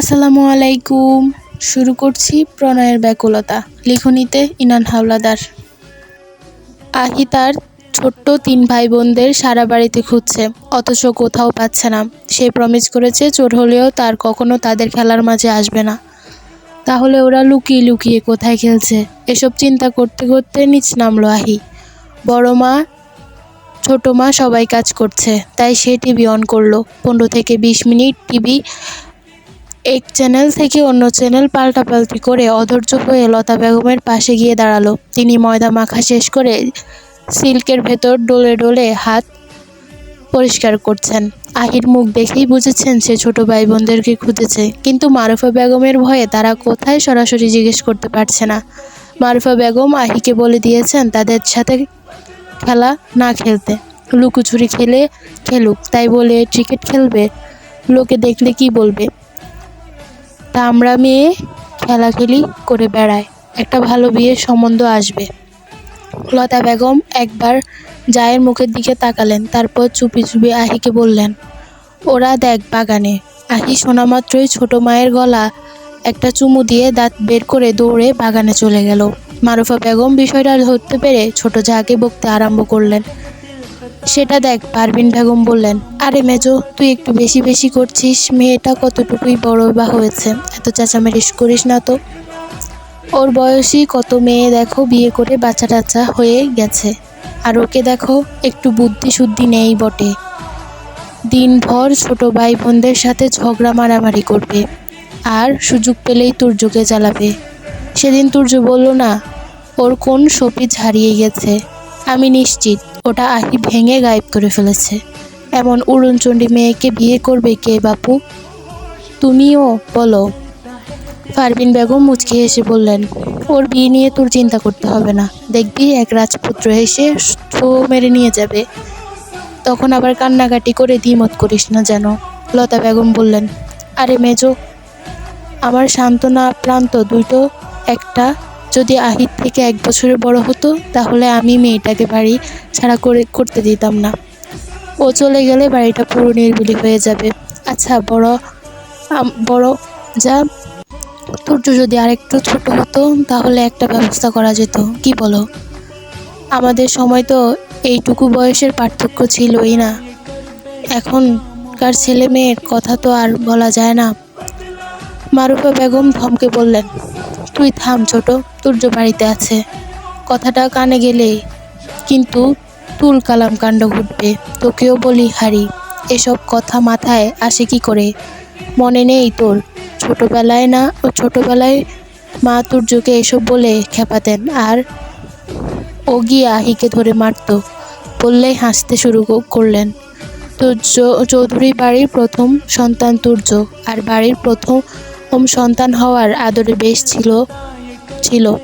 আসসালামু আলাইকুম। শুরু করছি প্রণয়ের ব্যাকুলতা, লিখনিতে ইনান হাওলাদার। আহি তার ছোট্ট তিন ভাই বোনদের সারা বাড়িতে খুঁজছে, অথচ কোথাও পাচ্ছে না। সে প্রমিস করেছে চোর হলেও তার কখনো তাদের খেলার মাঝে আসবে না। তাহলে ওরা লুকিয়ে লুকিয়ে কোথায় খেলছে? এসব চিন্তা করতে করতে নিচ নামলো আহি। বড় মা, ছোট মা সবাই কাজ করছে, তাই সে টিভি অন করল। পনেরো থেকে বিশ মিনিট টিভি এক চ্যানেল থেকে অন্য চ্যানেল পাল্টাপাল্টি করে অধৈর্য হয়ে লতা বেগমের পাশে গিয়ে দাঁড়াল। তিনি ময়দা মাখা শেষ করে সিল্কের ভেতর ডলে ডলে হাত পরিষ্কার করছেন। আহির মুখ দেখেই বুঝেছেন সে ছোট ভাই বোনদেরকে খুঁজেছে। কিন্তু মারুফা বেগমের ভয়ে তারা কোথায় সরাসরি জিজ্ঞেস করতে পারছে না। মারুফা বেগম আহিকে বলে দিয়েছেন তাদের সাথে খেলা না খেলতে। লুকোচুরি খেলে খেলুক, তাই বলে ক্রিকেট খেলবে? লোকে দেখলে কি বলবে? তা আমরা মেয়ে খেলাখেলি করে বেড়ায় একটা ভালো বিয়ের সম্বন্ধ আসবে। লতা বেগম একবার জায়ের মুখের দিকে তাকালেন, তারপর চুপি চুপি আহিকে বললেন, ওরা দেখ বাগানে। আহি শোনা মাত্রই ছোট মায়ের গলা একটা চুমু দিয়ে দাঁত বের করে দৌড়ে বাগানে চলে গেল। মারুফা বেগম বিষয়টা ধরতে পেরে ছোট জাকে বকতে আরম্ভ করলেন। সেটা দেখ, পারভিন বেগম বললেন, আরে মেজো, তুই একটু বেশি বেশি করছিস, মেয়েটা কতটুকুই বড় বা হয়েছে? এত চেঁচামেচিস করিস না তো? ওর বয়সী কত মেয়ে দেখো, বিয়ে করে বাচ্চা টাচ্চা হয়ে গেছে। আর ওকে দেখো, একটু বুদ্ধি শুদ্ধি নেই বটে। দিনভর ছোট ভাই বোনদের সাথে ঝগড়া মারামারি করবে। আর সুযোগ পেলেই তুর্যকে জ্বালাবে। সেদিন তুর্য বলল না, ওর কোন শপিজ হারিয়ে গেছে? আমি নিশ্চিত ওটা আহি ভেঙে গায়েব করে ফেলেছে। এমন উড়নচণ্ডী মেয়েকে বিয়ে করবে কে, বাপু? তুমিও বলো। ফারবিন বেগম মুচকে হেসে বললেন, ওর বিয়ে নিয়ে তোর চিন্তা করতে হবে না। দেখবি, এক রাজপুত্র এসে ছো মেরে নিয়ে যাবে। তখন আবার কান্নাকাটি করে দ্বিমত করিস না যেন। লতা বেগম বললেন, আরে মেজো, আমার সান্ত্বনা প্রান্ত দুটো একটা যদি আহিত থেকে এক বছরের বড় হতো, তাহলে আমি মেয়েটাকে বাড়ি ছাড়া করে করতে দিতাম না। ও চলে গেলে বাড়িটা পুরো নির্বিলি হয়ে যাবে। আচ্ছা বড় বড়, যা। তুর্য যদি আরেকটু ছোট হতো, তাহলে একটা ব্যবস্থা করা যেত। কি বলো? আমাদের সময় তো এইটুকু বয়সের পার্থক্য ছিলই না। এখনকার ছেলে মেয়ের কথা তো আর বলা যায় না। মারুফা বেগম ধমকে বললেন তুই থাম ছোট তুর্য বাড়িতে আছে। কথাটা কানে গেলেই কিন্তু তুল কালাম কাণ্ড ঘটবে। তোকেও বলি হারি, এসব কথা মাথায় আসে কি করে? মনে নেই তোর। ছোটবেলায় না, ও ছোটবেলায় মা তুর্যকে এসব বলে খেপাতেন আর ও গিয়ে আহিকে ধরে মারতো, বললেই হাসতে শুরু করলেন। তুর্য চৌধুরী বাড়ির প্রথম সন্তান তুর্য আর বাড়ির প্রথম সন্তান হওয়ার আদরে বেশ ছিল ছিল।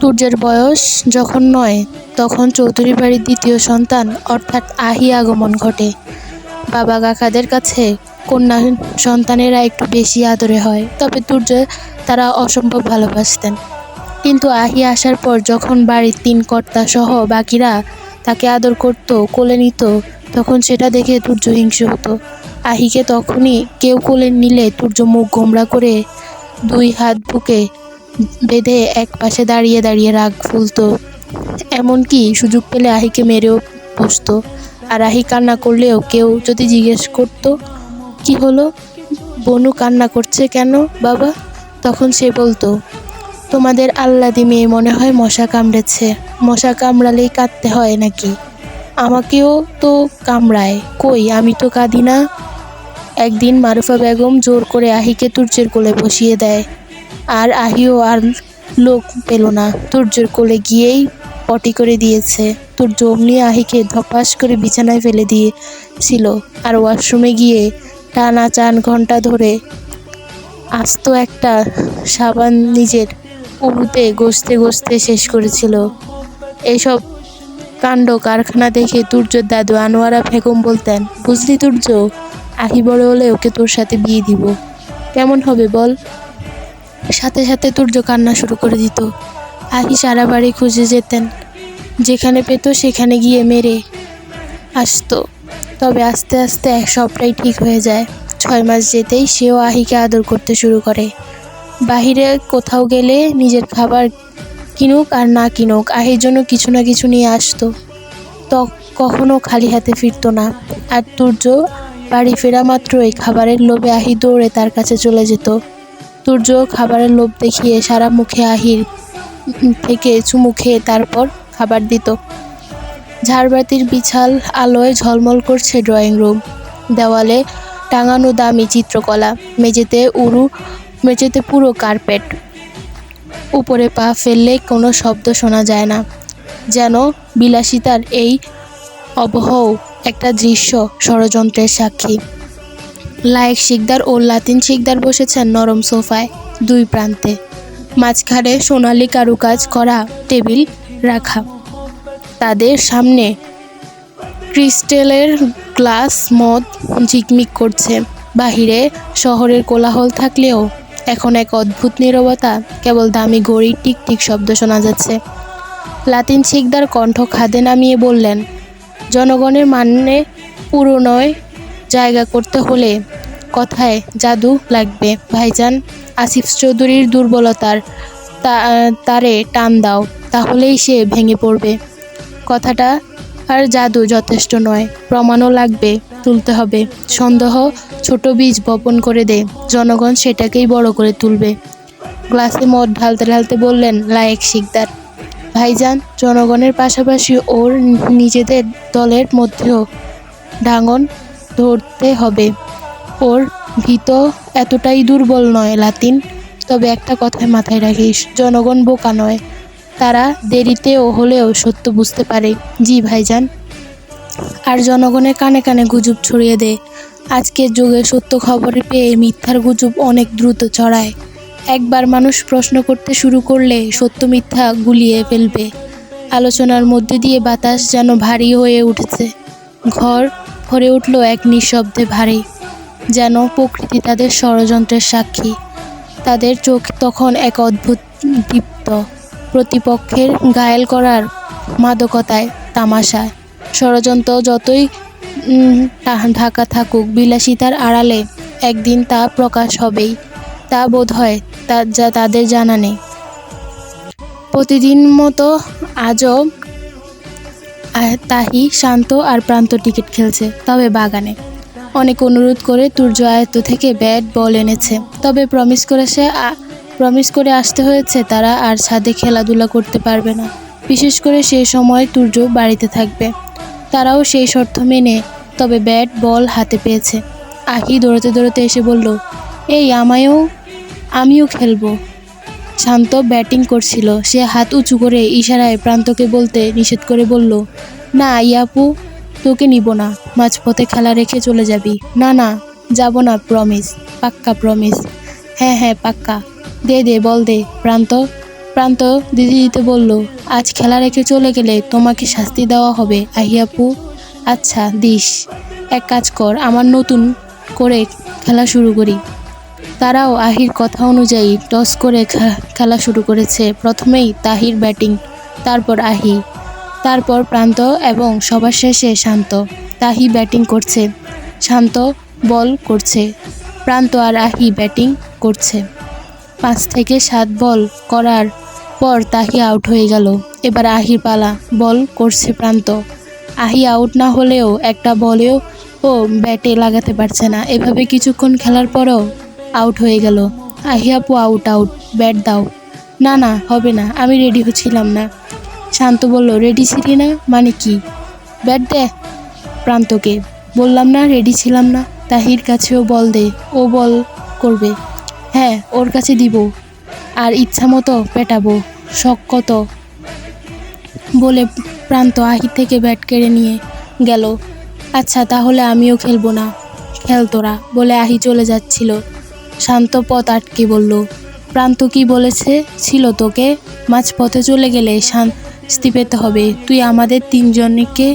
তুর্যের বয়স যখন নয়, তখন চৌধুরী বাড়ির দ্বিতীয় সন্তান, অর্থাৎ আহি আগমন ঘটে। বাবা কাকাদের কাছে কন্যা সন্তানেরা একটু বেশি আদরে হয়, তবে তুর্য তারা অসম্ভব ভালোবাসতেন। কিন্তু আহি আসার পর যখন বাড়ির তিন কর্তা সহ বাকিরা তাকে আদর করত, কোলে নিত, তখন সেটা দেখে তুর্য হিংস হতো। আহিকে তখনই কেউ কোলে নিলে তুর্য মুখ গোমড়া করে দুই হাত বুকে বেঁধে এক পাশে দাঁড়িয়ে দাঁড়িয়ে রাগ ফুলতো। এমনকি সুযোগ পেলে আহিকে মেরেও বসতো। আর আহি কান্না করলেও কেউ যদি জিজ্ঞেস করতো, কি হলো? বনু কান্না করছে কেন বাবা? তখন সে বলতো, তোমাদের আল্লাদি মেয়ে মনে হয় মশা কামড়েছে। মশা কামড়ালেই কাঁদতে হয় নাকি? আমাকেও তো কামড়ায়। কই, আমি তো কাঁদি না? একদিন মারুফা বেগম জোর করে আহিকে তুর্যের কোলে বসিয়ে দেয়। আর আহিও আর লোক পেল না। তুর্যের কোলে গিয়েই পটি করে দিয়েছে। তুর্য অমনি আহিকে ধপাস করে বিছানায় ফেলে দিয়েছিল। আর ওয়াশরুমে গিয়ে টানা চার ঘণ্টা ধরে আস্ত একটা সাবান নিজের উড়ুতে গসতে গসতে শেষ করেছিল। এইসব কাণ্ড কারখানা দেখে তুর্যর দাদু আনোয়ারা বেগম বলতেন, বুঝলি তুর্য আহি বড় হলে ওকে তোর সাথে বিয়ে দিব। কেমন হবে বল? সাথে সাথে তুর্য কান্না শুরু করে দিত। আহি সারা বাড়ি খুঁজে যেতেন। যেখানে পেত সেখানে গিয়ে মেরে আসতো। তবে আস্তে আস্তে এক সবটাই ঠিক হয়ে যায়। ছয় মাস যেতেই সেও আহিকে আদর করতে শুরু করে। বাহিরে কোথাও গেলে নিজের খাবার কিনুক আর না কিনুক আহির জন্য কিছু না কিছু নিয়ে আসতো। তো কখনো খালি হাতে ফিরতো না। আর তুর্য বাড়ি ফেরা মাত্রই খাবারের লোভে আহি দৌড়ে তার কাছে চলে যেত। তুর্য খাবারের লোভ দেখিয়ে সারা মুখে আহির থেকে চুমু খেয়ে তারপর খাবার দিত। ঝাড়বাতির বিছাল আলোয় ঝলমল করছে ড্রয়িং রুম। দেওয়ালে টাঙানো দামি চিত্রকলা, মেঝেতে উরু মেঝেতে পুরো কার্পেট। উপরে পা ফেললে কোনো শব্দ শোনা যায় না, যেন বিলাসিতার এই অবহও একটা দৃশ্য, ষড়যন্ত্রের সাক্ষী। লায়েক শিকদার ও লাতিন শিকদার বসেছেন নরম সোফায়, দুই প্রান্তে। মাঝখানে সোনালি কারুকাজ করা টেবিল রাখা। তাদের সামনে ক্রিস্টেলের গ্লাস মদ ঝিকমিক করছে। বাহিরে শহরের কোলাহল থাকলেও এখন এক অদ্ভুত নীরবতা কেবল দামি ঘড়ির টিক টিক শব্দ শোনা যাচ্ছে। লাতিন শিকদার কণ্ঠ খাদে নামিয়ে বললেন জনগণের মানে পুরনোয় জায়গা করতে হলে কথায় জাদু লাগবে। ভাইজান আসিফ চৌধুরীর দুর্বলতার তারে টান দাও, তাহলেই সে ভেঙে পড়বে। কথাটা আর জাদু যথেষ্ট নয়, প্রমাণও লাগবে, তুলতে হবে। সন্দেহ ছোট বীজ বপন করে দে, জনগণ সেটাকেই বড় করে তুলবে। গ্লাসে মদ ঢালতে ঢালতে বললেন, লায়েক শিকদার। ভাইজান, জনগণের পাশাপাশি ওর নিজেদের দলের মধ্যেও ডাঙন ধরতে হবে। ওর ভীত এতটাই দুর্বল নয়, লাতিন। তবে একটা কথায় মাথায় রাখিস, জনগণ বোকা নয়। তারা দেরিতেও হলেও সত্য বুঝতে পারে। জি, ভাইজান। আর জনগণের কানে কানে গুজব ছড়িয়ে দে। আজকের যুগে সত্য খবর পেয়ে মিথ্যার গুজব অনেক দ্রুত ছড়ায়। একবার মানুষ প্রশ্ন করতে শুরু করলে সত্য মিথ্যা গুলিয়ে ফেলবে। আলোচনার মধ্যে দিয়ে বাতাস যেন ভারী হয়ে উঠেছে। ঘর ভরে উঠল এক নিঃশব্দে ভারী, যেন প্রকৃতি তাদের ষড়যন্ত্রের সাক্ষী। তাদের চোখ তখন এক অদ্ভুত দীপ্ত, প্রতিপক্ষের ঘায়েল করার মাদকতায়, তামাশায়। ষড়যন্ত্র যতই ঢাকা থাকুক, বিলাসিতার আড়ালে একদিন তা প্রকাশ হবেই। তা বোধ হয় তা, যা তাদের জানা নেই। প্রতিদিন মতো আজও তাহি শান্ত আর প্রান্ত টিকিট খেলছে, তবে বাগানে। অনেক অনুরোধ করে তুর্য আয়ত্ত থেকে ব্যাট, বল এনেছে। তবে প্রমিস করে সে প্রমিস করে আসতে হয়েছে, তারা আর ছাদে খেলাধুলা করতে পারবে না। বিশেষ করে সেই সময় তুর্য বাড়িতে থাকবে। তারাও সেই শর্ত মেনে, তবে ব্যাট, বল হাতে পেয়েছে। আহি দৌড়তে দৌড়তে এসে বলল, এই আমায়ও আমিও খেলব। শান্ত ব্যাটিং করছিল। সে হাত উঁচু করে ইশারায় প্রান্তকে বলতে নিষেধ করে বলল, না, ইয়াপু, তোকে নিব না। মাঝপথে খেলা রেখে চলে যাবি। না না, যাব না প্রমিস পাক্কা প্রমিস হ্যাঁ হ্যাঁ পাক্কা। দে দে, বল দে। প্রান্ত প্রান্ত দিদি দিতে বলল, আজ খেলা রেখে চলে গেলে তোমাকে শাস্তি দেওয়া হবে, আহিয়াপু। আচ্ছা দিস। এক কাজ কর, আমার নতুন করে খেলা শুরু করি। তারাও আহির কথা অনুযায়ী টস করে খেলা শুরু করেছে। প্রথমেই তাহির ব্যাটিং, তারপর আহি তারপর প্রান্ত এবং সবার শেষে শান্ত। তাহি ব্যাটিং করছে, শান্ত বল করছে, প্রান্ত আর আহি ব্যাটিং করছে। পাঁচ থেকে সাত বল করার পর তাহি আউট হয়ে গেল। এবার আহির পালা, বল করছে প্রান্ত। আহি আউট না হলেও একটা বলেও ও ব্যাটে লাগাতে পারছে না। এভাবে কিছুক্ষণ খেলার পরও আউট হয়ে গেল। আহিয়াপু আউট আউট ব্যাট দাও। না না, হবে না, আমি রেডি হচ্ছিলাম না। শান্ত বলল রেডি ছিলি না? মানে কি? ব্যাট দে। প্রান্তকে। বললাম না রেডি ছিলাম না। তাহির কাছেও বল দে, ও বল করবে। হ্যাঁ ওর কাছে দিব। আর ইচ্ছা মতো পেটাবো, শখ কত? বলে প্রান্ত আহি থেকে ব্যাট কেড়ে নিয়ে গেল। আচ্ছা তাহলে আমিও খেলব না, খেল তোরা। বলে আহি চলে যাচ্ছিল। শান্ত পথ আটকে বলল, প্রান্ত কি বলেছে? ছিল তোকে। মাঝপথে চলে গেলে শান্তি পেতে হবে। তুই আমাদের তিনজনকে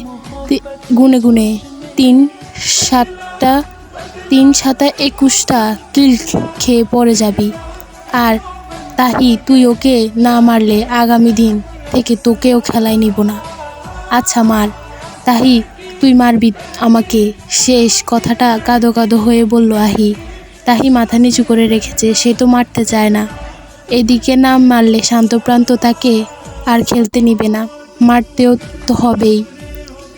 গুনে গুনে। তিন সাতটা, তিন সাতা একুশটা কিল খেয়ে পড়ে যাবি। আর তাহি, তুই ওকে না মারলে আগামী দিন থেকে তোকেও খেলায় নিব না। আচ্ছা মার। তাহি, তুই মারবি আমাকে। শেষ কথাটা কাঁদো কাঁদো হয়ে বলল আহি। তাহি মাথা নিচু করে রেখেছে, সে তো মারতে চায় না। এদিকে না মারলে শান্তপ্রান্ত তাকে আর খেলতে নিবে না, মারতেও তো হবেই।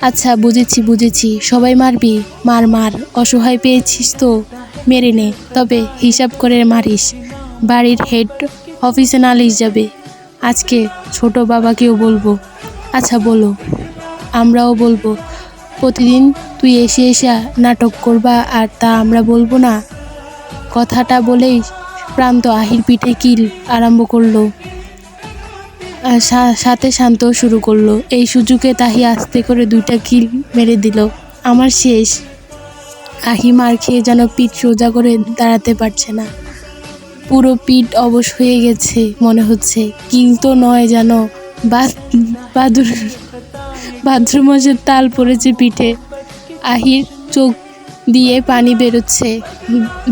আচ্ছা বুঝেছি বুঝেছি, সবাই মারবি? মার মার, অসহায় পেয়েছিস তো, মেরে নে, তবে হিসাব করে মারিস। বাড়ির হেড অফিসে নালিশ যাবে, আজকে ছোট বাবাকেও বলব। আচ্ছা বলো, আমরাও বলব, প্রতিদিন তুই এসে এসে নাটক করবা আর তা আমরা বলব না? কথাটা বলেই প্রান্ত আহির পিঠে কিল আরম্ভ করল। সাথে শান্ত শুরু করল। এই সুযোগে তাহি আস্তে করে দুইটা কিল মেরে দিল। আমার শেষ। আহি মার খেয়ে যেন পিঠ সোজা করে দাঁড়াতে পারছে না। পুরো পিঠ অবশ হয়ে গেছে মনে হচ্ছে। কিল তো নয় যেন। বাদুর ভাদ্রমাসের তাল পড়েছে পিঠে। আহির চোখ দিয়ে পানি বেরোচ্ছে,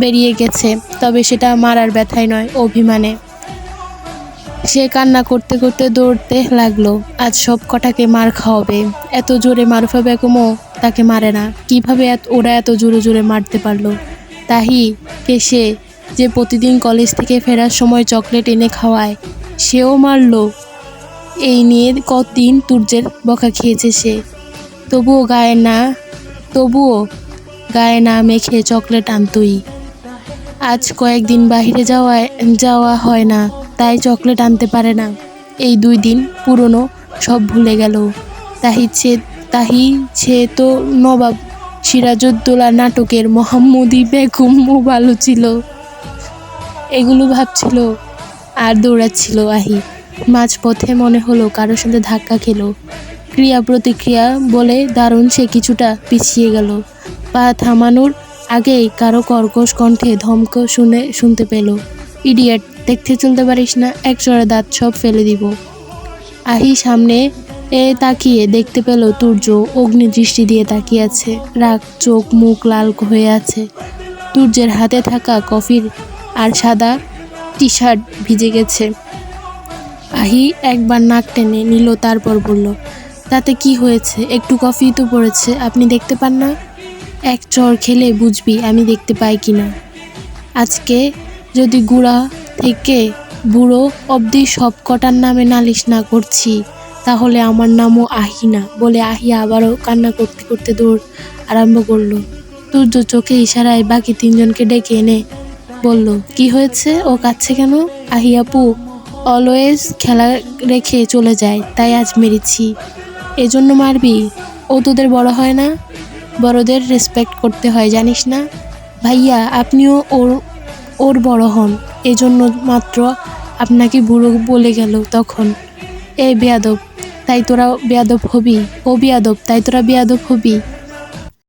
বেরিয়ে গেছে। তবে সেটা মারার ব্যথায় নয় অভিমানে। সে কান্না করতে করতে দৌড়তে লাগল। আজ সব কটাকে মার খাওয়াবে। এত জোরে মারুফা বেগমও তাকে মারে না। কীভাবে ওরা এত জোরে জোরে মারতে পারল? তাহি কে সে যে প্রতিদিন কলেজ থেকে ফেরার সময় চকলেট এনে খাওয়ায়, সেও মারলো। এই নিয়ে কতদিন তুর্যের বকা খেয়েছে সে। তবুও গায়ে না, তবুও গায়ে না মেখে চকলেট আনতই। আজ কয়েকদিন বাইরে যাওয়ায়, যাওয়া হয় না, তাই চকলেট আনতে পারে না। এই দুই দিন পুরনো সব ভুলে গেল। তাহি ছে তাহি ছে তো নবাব সিরাজউদ্দৌলা নাটকের মোহাম্মদী বেগমও ভালো ছিল। এগুলো ভাবছিল, আর দৌড়াচ্ছিল আহি। মাঝপথে মনে হলো কারোর সাথে ধাক্কা খেলো। ক্রিয়া প্রতিক্রিয়া বলে দারুণ সে কিছুটা পিছিয়ে গেল। পা থামানোর আগেই কারও কর্কশ কণ্ঠে ধমক শুনে শুনতে পেল, ইডিয়েট, দেখতে চলতে পারিস না, এক চড়ে দাঁত সব ফেলে দিব। আহি সামনে এ তাকিয়ে দেখতে পেল তুর্য অগ্নি দৃষ্টি দিয়ে তাকিয়ে আছে, রাগ, চোখ, মুখ লাল হয়ে আছে। তুর্যের হাতে থাকা কফির আর সাদা টি শার্ট ভিজে গেছে। আহি একবার নাক টেনে নিল, তারপর বলল, তাতে কি হয়েছে? একটু কফি তো পড়েছে, আপনি দেখতে পান না? এক চর খেলে বুঝবি আমি দেখতে পাই কি না। আজকে যদি গুড়া থেকে বুড়ো অবধি সব কটার নামে নালিশ না করছি, তাহলে আমার নামও আহি না বলে আহি আবারও কান্না করতে করতে দৌড় আরম্ভ করল। সূর্য চোখে ইশারায় বাকি তিনজনকে ডেকে এনে বলল, কি হয়েছে? ও কাচ্ছে কেন? আহি আপু অলওয়েজ খেলা রেখে চলে যায়, তাই আজ মেরেছি। এজন্য মারবি? ও তোদের বড় হয় না? বড়দের রেসপেক্ট করতে হয়, জানিস না? ভাইয়া, আপনিও ওর ওর বড় হন। এজন্য মাত্র আপনাকে বুড়ো বলে গেল তখন। এ বেয়াদব, তাই তোরা বেয়াদব হবি? ও বেয়াদব, তাই তোরা বেয়াদব হবি?